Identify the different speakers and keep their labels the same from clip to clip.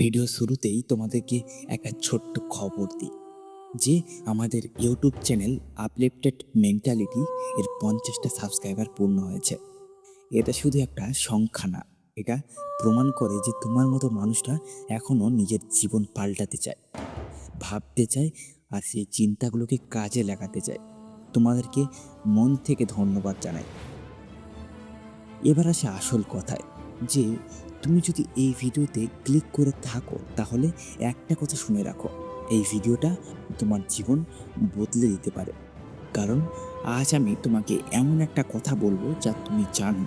Speaker 1: Video শুরুতেই তোমাদেরকে একটা ছোট্ট খবর দিই, যে আমাদের ইউটিউব চ্যানেল আপলিফটেড মেন্টালিটি এর পঞ্চাশটা সাবস্ক্রাইবার পূর্ণ হয়েছে। এটা শুধু একটা সংখ্যা না, এটা প্রমাণ করে যে তোমার মতো মানুষটা এখনও নিজের জীবন পাল্টাতে চায়, ভাবতে চায় আর সেই চিন্তাগুলোকে কাজে লাগাতে চায়। তোমাদেরকে মন থেকে ধন্যবাদ জানাই। এবার আসে আসল কথায়, যে তুমি যদি এই ভিডিওতে ক্লিক করে থাকো, তাহলে একটা কথা শুনে রাখো, এই ভিডিওটা তোমার জীবন বদলে দিতে পারে। কারণ আজ আমি তোমাকে এমন একটা কথা বলব যা তুমি জানো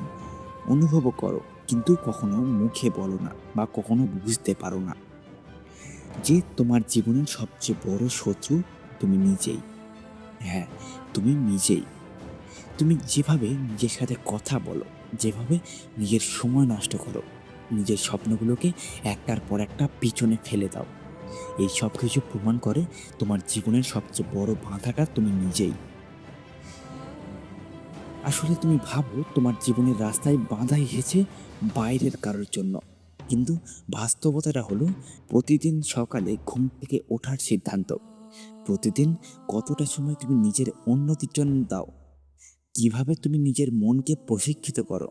Speaker 1: অনুভবও করো, কিন্তু কখনো মুখে বলো না বা কখনো বুঝতে পারো না। যে তোমার জীবনের সবচেয়ে বড় শত্রু তুমি নিজেই। হ্যাঁ তুমি নিজেই। তুমি যেভাবে নিজের সাথে কথা বলো, যেভাবে নিজের সময় নষ্ট করো, নিজের স্বপ্নগুলোকে একটার পর একটা পিছনে ফেলে দাও। এই সব কিছু প্রমাণ করে তোমার জীবনের সবচেয়ে বড় বাঁধাটা তুমি নিজেই। আসলে তুমি ভাবো তোমার জীবনের রাস্তায় বাঁধা এসেছে বাইরের কারোর জন্য। কিন্তু বাস্তবতাটা হলো প্রতিদিন সকালে ঘুম থেকে ওঠার সিদ্ধান্ত। প্রতিদিন কতটা সময় তুমি নিজের উন্নতির জন্য দাও কীভাবে তুমি নিজের মনকে প্রশিক্ষিত করো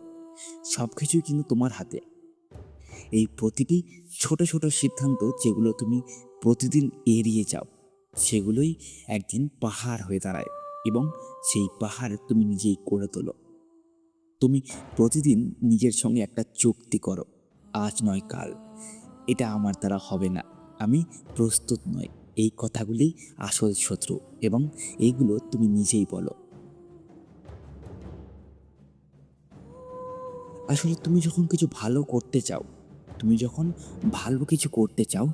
Speaker 1: সব কিছুই কিন্তু তোমার হাতে। এই প্রতিটি ছোট ছোট সিদ্ধান্ত যেগুলো তুমি প্রতিদিন এড়িয়ে যাও, সেগুলোই একদিন পাহাড় হয়ে দাঁড়ায় এবং সেই পাহাড় তুমি নিজেই করে তোলো। তুমি প্রতিদিন নিজের সঙ্গে একটা চুক্তি করো, আজ নয়, কাল। এটা আমার দ্বারা হবে না, আমি প্রস্তুত নই। এই কথাগুলি আসল শত্রু এবং এইগুলো তুমি নিজেই বলো। আসলে তুমি যখন কিছু ভালো করতে চাও, তুমি যখন ভালো কিছু করতে চাও,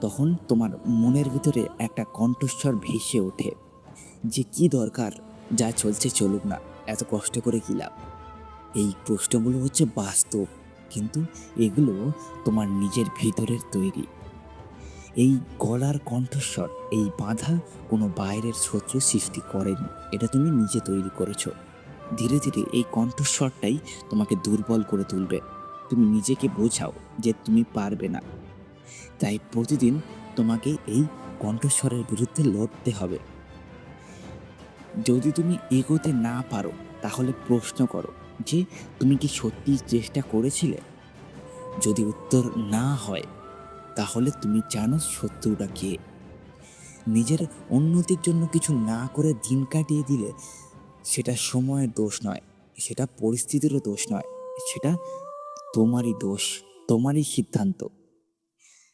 Speaker 1: তখন তোমার মনের ভিতরে একটা কণ্ঠস্বর ভেসে ওঠে যে কি দরকার, যা চলছে চলুক না, এত কষ্ট করে কি লাভ? এই প্রশ্নগুলো হচ্ছে বাস্তব, কিন্তু এগুলো তোমার নিজের ভিতরের তৈরি। এই গলার কণ্ঠস্বর, এই বাধা কোনো বাইরের শত্রু সৃষ্টি করেনি, এটা তুমি নিজে তৈরি করেছ। ধীরে ধীরে এই কণ্ঠস্বরটাই তোমাকে দুর্বল করে তুলবে। তুমি নিজেকে বোঝাও যে তুমি পারবে না। তাই প্রতিদিন তোমাকে এই কণ্ঠস্বরের বিরুদ্ধে লড়তে হবে। যদি তুমি এগোতে না পারো, তাহলে প্রশ্ন করো যে, তুমি কি সত্যি চেষ্টা করেছিলে? যদি উত্তর না হয়, তাহলে তুমি জানো শত্রুটা কে। নিজের উন্নতির জন্য কিছু না করে দিন কাটিয়ে দিলে সেটা সময়ের দোষ নয়, সেটা পরিস্থিতিরও দোষ নয়, সেটা তোমারই দোষ, তোমারই সিদ্ধান্ত।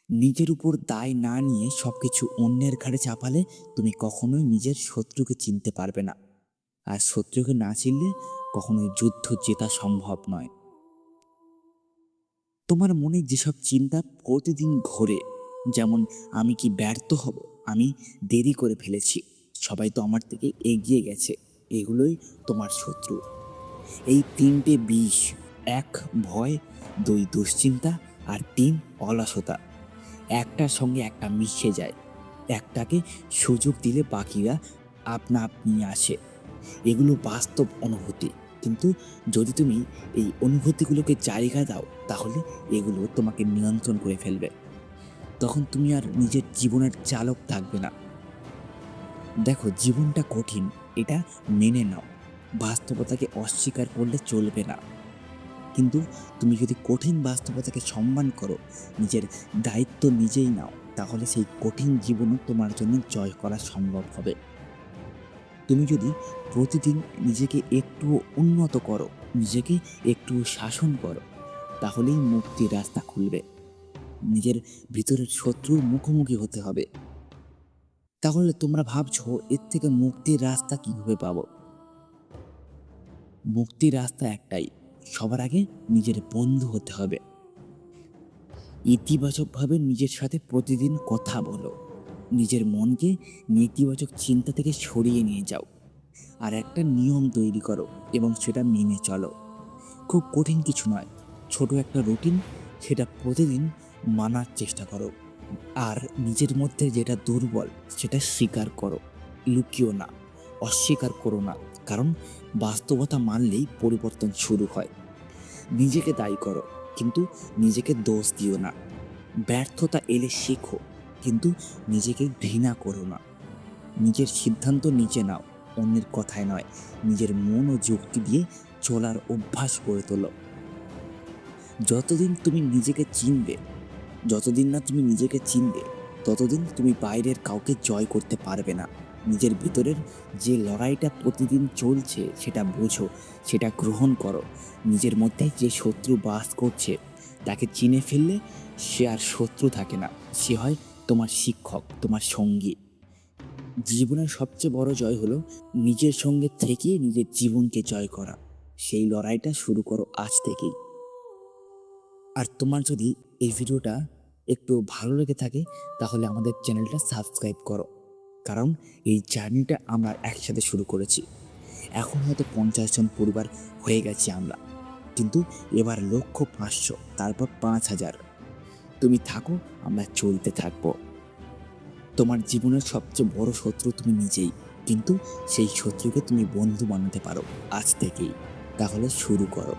Speaker 1: নিজের উপর দায় না নিয়ে সব কিছু অন্যের ঘাড়ে চাপালে তুমি কখনোই নিজের শত্রুকে চিনতে পারবে না। আর শত্রুকে না চিনলে কখনোই যুদ্ধ জেতা সম্ভব নয়। তোমার মনে যেসব চিন্তা প্রতিদিন ঘোরে, যেমন, আমি কি ব্যর্থ হব? আমি দেরি করে ফেলেছি। সবাই তো আমার থেকে এগিয়ে গেছে। এগুলোই তোমার শত্রু। এই তিনটে বিষ, এক ভয়, দুই দুশ্চিন্তা আর তিন অলসতা। একটার সঙ্গে একটা মিশে যায়। একটাকে সুযোগ দিলে বাকিরা আপনা আপনি আসে। এগুলো বাস্তব অনুভূতি। কিন্তু যদি তুমি এই অনুভূতিগুলোকে জায়গা দাও, তাহলে এগুলো তোমাকে নিয়ন্ত্রণ করে ফেলবে। তখন তুমি আর নিজের জীবনের চালক থাকবে না। দেখো, জীবনটা কঠিন। এটা মেনে নাও। বাস্তবতাকে অস্বীকার করলে চলবে না। কিন্তু তুমি যদি কঠিন বাস্তবতাকে সম্মান করো, নিজের দায়িত্ব নিজেই নাও, তাহলে সেই কঠিন জীবনও তোমার জন্য জয় করা সম্ভব হবে। তুমি যদি প্রতিদিন নিজেকে একটু উন্নত করো, নিজেকে একটু শাসন করো, তাহলেই মুক্তির রাস্তা খুলবে। নিজের ভিতরের শত্রুর মুখোমুখি হতে হবে। তাহলে তোমরা ভাবছ এর থেকে মুক্তির রাস্তা কীভাবে পাবো? মুক্তির রাস্তা একটাই, সবার আগে নিজের বন্ধু হতে হবে। ইতিবাচকভাবে নিজের সাথে প্রতিদিন কথা বলো। নিজের মনকে নেতিবাচক চিন্তা থেকে সরিয়ে নিয়ে যাও। আর একটা নিয়ম তৈরি করো এবং সেটা মেনে চলো। খুব কঠিন কিছু নয়, ছোট একটা রুটিন সেটা প্রতিদিন মানার চেষ্টা করো। আর নিজের মধ্যে যেটা দুর্বল, সেটা স্বীকার করো। লুকিও না, অস্বীকার করো না, কারণ বাস্তবতা মানলেই পরিবর্তন শুরু হয়। নিজেকে দায়ী করো, কিন্তু নিজেকে দোষ দিও না। ব্যর্থতা এলে শেখো, কিন্তু নিজেকে ঘৃণা করো না। নিজের সিদ্ধান্ত নিজে নাও, অন্যের কথায় নয়, নিজের মন ও যুক্তি দিয়ে চলার অভ্যাস গড়ে তোলো। যতদিন তুমি নিজেকে চিনবে যতদিন না তুমি নিজেকে চিনবে, ততদিন তুমি বাইরের কাউকে জয় করতে পারবে না। নিজের ভিতরের যে লড়াইটা প্রতিদিন চলছে, সেটা বোঝো, সেটা গ্রহণ করো। নিজের মধ্যে যে শত্রু বাস করছে, তাকে চিনে ফেললে সে আর শত্রু থাকে না। সে হয় তোমার শিক্ষক, তোমার সঙ্গী। জীবনের সবচেয়ে বড় জয় হলো নিজের সঙ্গে থেকে নিজের জীবনকে জয় করা। সেই লড়াইটা শুরু করো আজ থেকেই। আর তোমার যদি এই ভিডিওটা একটু ভালো লেগে থাকে, তাহলে আমাদের চ্যানেলটা সাবস্ক্রাইব করো। কারণ এই জার্নিটা আমরা একসাথে শুরু করেছি। এখন হয়তো পঞ্চাশ জন পরিবার হয়ে গেছি আমরা। কিন্তু এবার লক্ষ পাঁচশো, তারপর পাঁচ হাজার। তুমি থাকো, আমরা চলতে থাকব। তোমার জীবনের সবচেয়ে বড় শত্রু তুমি নিজেই। কিন্তু সেই শত্রুকে তুমি বন্ধু বানাতে পারো আজ থেকেই। তাহলে শুরু করো।